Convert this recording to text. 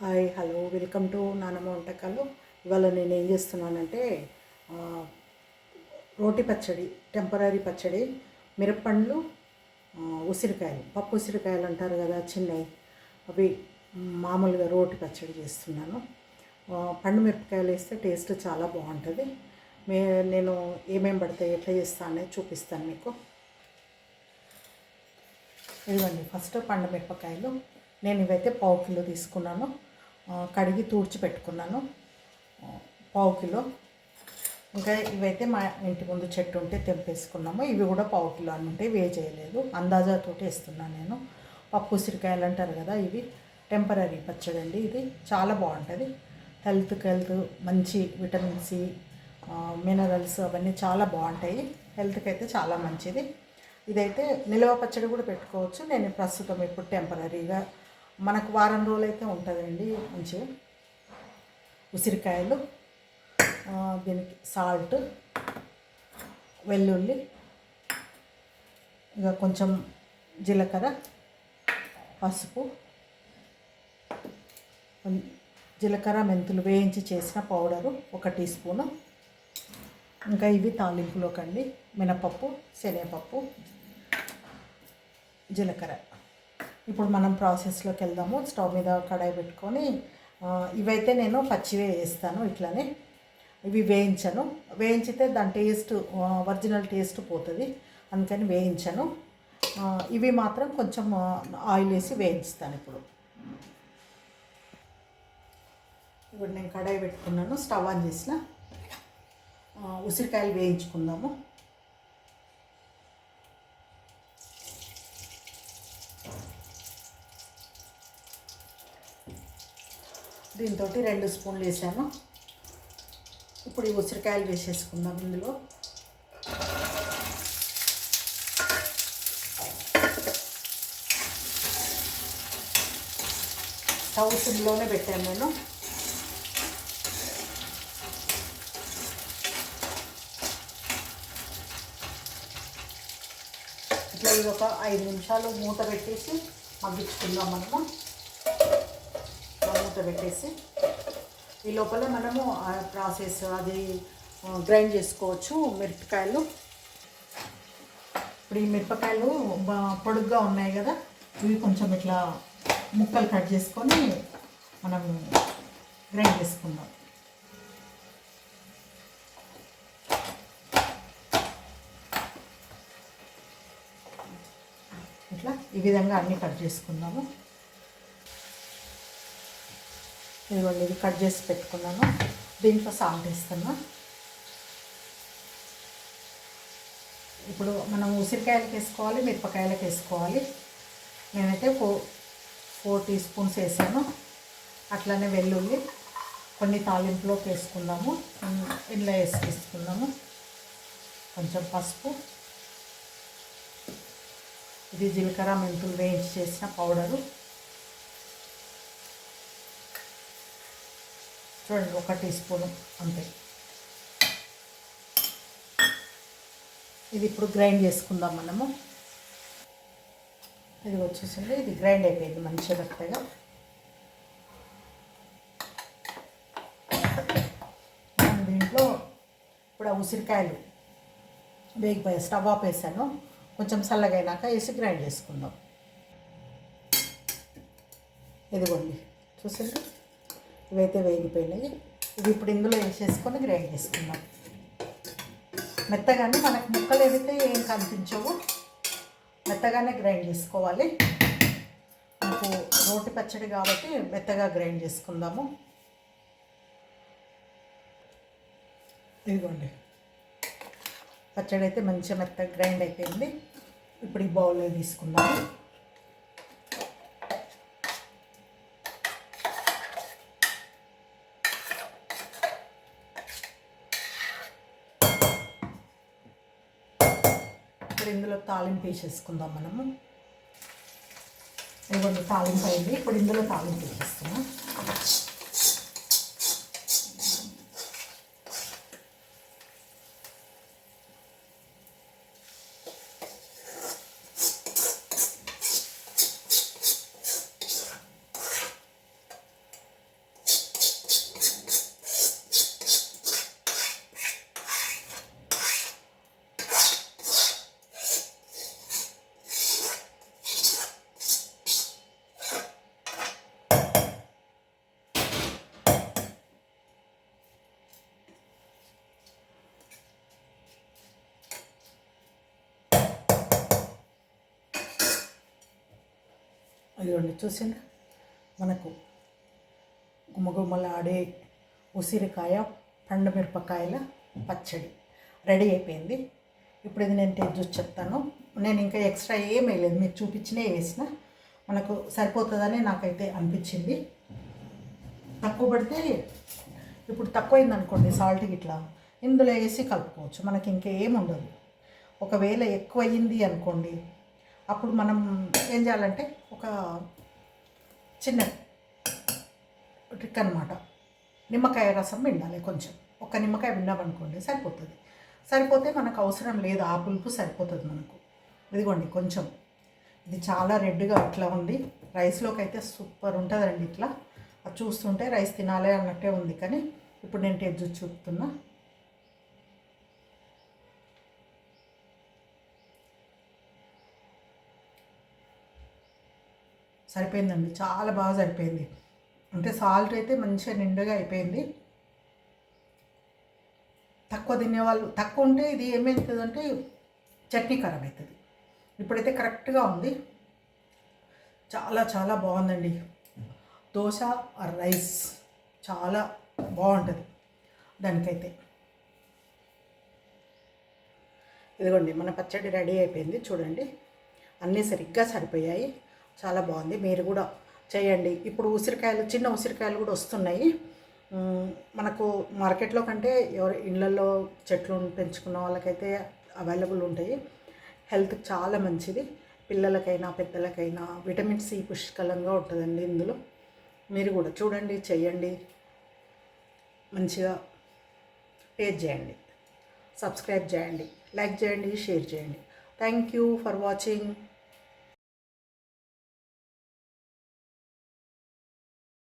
Hi hello welcome to నానమ్మ వంటకాలు. ఇవాళ నేను ఏం చేస్తున్నానంటే రోటి పచ్చడి టెంపరీ పచ్చడి మిరప్పండ్లు ఉసిరికాయలు. పప్పు ఉసిరికాయలు అంటారు కదా చిన్నవి. అవి మామూలుగా రోటి పచ్చడి చేస్తున్నాను. పండు మిరపకాయలు వేస్తే టేస్ట్ చాలా బాగుంటుంది. మే నేను ఏమేమి పడతాయి ఎట్లా చేస్తాను అనేది చూపిస్తాను మీకు. ఇదిగోండి ఫస్ట్ పండు మిరపకాయలు. నేను ఇవైతే పావు కిలో తీసుకున్నాను. కడిగి తూడ్చి పెట్టుకున్నాను. పావు కిలో. ఇంకా ఇవైతే మా ఇంటి ముందు చెట్టు ఉంటే తెంపేసుకున్నాము. ఇవి కూడా పావు కిలో అని ఉంటే వే చేయలేదు అందాజాతో వేస్తున్నాను నేను. పప్పు ఉసిరికాయలు అంటారు కదా ఇవి. టెంపరీ పచ్చడి అండి ఇది. చాలా బాగుంటుంది. హెల్త్కి హెల్త్ మంచి విటమిన్ సి మినరల్స్ అవన్నీ చాలా బాగుంటాయి. హెల్త్కి అయితే చాలా మంచిది. ఇదైతే నిలవ పచ్చడి కూడా పెట్టుకోవచ్చు. నేను ప్రస్తుతం ఇప్పుడు టెంపరీగా మనకు వారం రోజులు అయితే ఉంటుందండి మంచిగా. ఉసిరికాయలు దీనికి సాల్ట్ వెల్లుల్లి ఇంకా కొంచెం జీలకర్ర పసుపు జీలకర్ర మెంతులు వేయించి చేసిన పౌడరు ఒక టీ స్పూను. ఇంకా ఇవి తాలింపులోకండి మినపప్పు శనగపప్పు జీలకర్ర. ఇప్పుడు మనం ప్రాసెస్లోకి వెళ్దాము. స్టవ్ మీద కడాయి పెట్టుకొని ఇవైతే నేను పచ్చివే వేస్తాను ఇట్లానే. ఇవి వేయించను. వేయించితే దాని టేస్ట్ ఒరిజినల్ టేస్ట్ పోతుంది. అందుకని వేయించను. ఇవి మాత్రం కొంచెం ఆయిల్ వేసి వేయించుతాను ఇప్పుడు. ఇప్పుడు నేను కడాయి పెట్టుకున్నాను. స్టవ్ ఆన్ చేసిన. ఉసిరికాయలు వేయించుకుందాము. దీంతో రెండు స్పూన్లు వేసాను. ఇప్పుడు ఈ ఉసిరికాయలు వేసేసుకుందాం ఇందులో. స్టవ్ సిమ్లోనే పెట్టాను నేను. ఇట్లా ఇది ఒక ఐదు నిమిషాలు మూత పెట్టేసి మగ్గించుకుందాం మనము. మూత పెట్టేసి ఈ లోపల మనము ఆ ప్రాసెస్ అది గ్రైండ్ చేసుకోవచ్చు మిరపకాయలు. ఇప్పుడు ఈ మిరపకాయలు పొడుగ్గా ఉన్నాయి కదా ఇవి కొంచెం ఇట్లా ముక్కలు కట్ చేసుకొని మనం గ్రైండ్ చేసుకుందాం. ఇట్లా ఈ విధంగా అన్నీ కట్ చేసుకుందాము. ఇదిగోండి ఇది కట్ చేసి పెట్టుకున్నాను. దీంట్లో సాల్ట్ వేస్తున్నా. ఇప్పుడు మనం ఉసిరికాయలకు వేసుకోవాలి మిరపకాయలకు వేసుకోవాలి. నేనైతే ఫోర్ ఫోర్ టీ స్పూన్స్ వేసాను. అట్లానే వెల్లుల్లి కొన్ని తాలింపులోకి వేసుకుందాము. ఇంట్లో వేసి తీసుకుందాము. కొంచెం పసుపు. ఇది జీలకర్ర మెంతులు వేయించి చేసిన పౌడరు. చూడండి ఒక టీ స్పూన్ అంతే. ఇది ఇప్పుడు గ్రైండ్ చేసుకుందాం మనము. ఇది వచ్చేసింది ఇది గ్రైండ్ అయిపోయింది మంచిగా మెత్తగా. మనం దీంట్లో ఇప్పుడు ఆ ఉసిరికాయలు వేగిపోయి స్టవ్ ఆఫ్ వేసాను. కొంచెం చల్లగా వేసి గ్రైండ్ చేసుకుందాం. ఇదిగోండి చూసింది ఇవైతే వేగిపోయినాయి. ఇవి ఇప్పుడు ఇందులో వేసేసుకొని గ్రైండ్ చేసుకుందాం. మెత్తగానే మనకు ముక్కలు ఏవైతే ఏం కనిపించవు మెత్తగానే గ్రైండ్ చేసుకోవాలి. మనకు రోటి పచ్చడి కాబట్టి మెత్తగా గ్రైండ్ చేసుకుందాము. ఇదిగోండి. పచ్చడి అయితే మంచిగా మెత్తగా గ్రైండ్ అయిపోయింది. ఇప్పుడు ఈ బౌల్లో తీసుకుందాము. ఇప్పుడు ఇందులో తాలింపు వేసేసుకుందాం మనము. ఇవ్వండి తాలింపు అయింది. ఇప్పుడు ఇందులో తాలింపు వేసేస్తున్నాం. ఇదిగోండి చూసిండ్రా మనకు గుమగుమలాడే ఉసిరికాయ పండుమిరపకాయల పచ్చడి రెడీ అయిపోయింది. ఇప్పుడు ఇది నేను టేస్ట్ చూసి చెప్తాను. నేను ఇంకా ఎక్స్ట్రా ఏం వేయలేదు మీరు చూపించినే వేసిన. మనకు సరిపోతుందని నాకైతే అనిపించింది. తక్కువ పడితే ఇప్పుడు తక్కువైంది అనుకోండి సాల్ట్ ఇట్లా ఇందులో వేసి కలుపుకోవచ్చు. మనకి ఇంకేం ఉండదు ఒకవేళ ఎక్కువ అయ్యింది అనుకోండి అప్పుడు మనం ఏం చేయాలంటే ఒక చిన్న ట్రిక్ అనమాట నిమ్మకాయ రసం పిండాలి కొంచెం. ఒక నిమ్మకాయ పిండామనుకోండి సరిపోతుంది. సరిపోతే మనకు అవసరం లేదు ఆ పులుపు సరిపోతుంది మనకు. ఇదిగోండి కొంచెం. ఇది చాలా రెడ్గా అట్లా ఉంది. రైస్లోకి అయితే సూపర్ ఉంటుందండి ఇట్లా. అది చూస్తుంటే రైస్ తినాలి అన్నట్టే ఉంది కానీ ఇప్పుడు నేను టేస్ట్ చూపుతున్నా. సరిపోయిందండి. చాలా బాగా సరిపోయింది. అంటే సాల్ట్ అయితే మంచిగా నిండుగా అయిపోయింది. తక్కువ తినేవాళ్ళు తక్కువ ఉంటే ఇది ఏమవుతుందంటే చట్నీ ఖరాబ్ అవుతుంది. ఇప్పుడైతే కరెక్ట్గా ఉంది. చాలా చాలా బాగుందండి. దోశ రైస్ చాలా బాగుంటుంది. దానికైతే. ఇదిగోండి మన పచ్చడి రెడీ అయిపోయింది. చూడండి అన్నీ సరిగ్గా సరిపోయాయి. చాలా బాగుంది. మీరు కూడా చేయండి. ఇప్పుడు ఉసిరికాయలు చిన్న ఉసిరికాయలు కూడా వస్తున్నాయి. మనకు మార్కెట్లో కంటే ఎవరి ఇళ్ళల్లో చెట్లు పెంచుకున్న వాళ్ళకైతే అవైలబుల్ ఉంటాయి. హెల్త్కి చాలా మంచిది. పిల్లలకైనా పెద్దలకైనా విటమిన్ సి పుష్కలంగా ఉంటుందండి ఇందులో. మీరు కూడా చూడండి చేయండి. మంచిగా టేస్ట్ చేయండి. సబ్స్క్రైబ్ చేయండి. లైక్ చేయండి షేర్ చేయండి. Thank you for watching.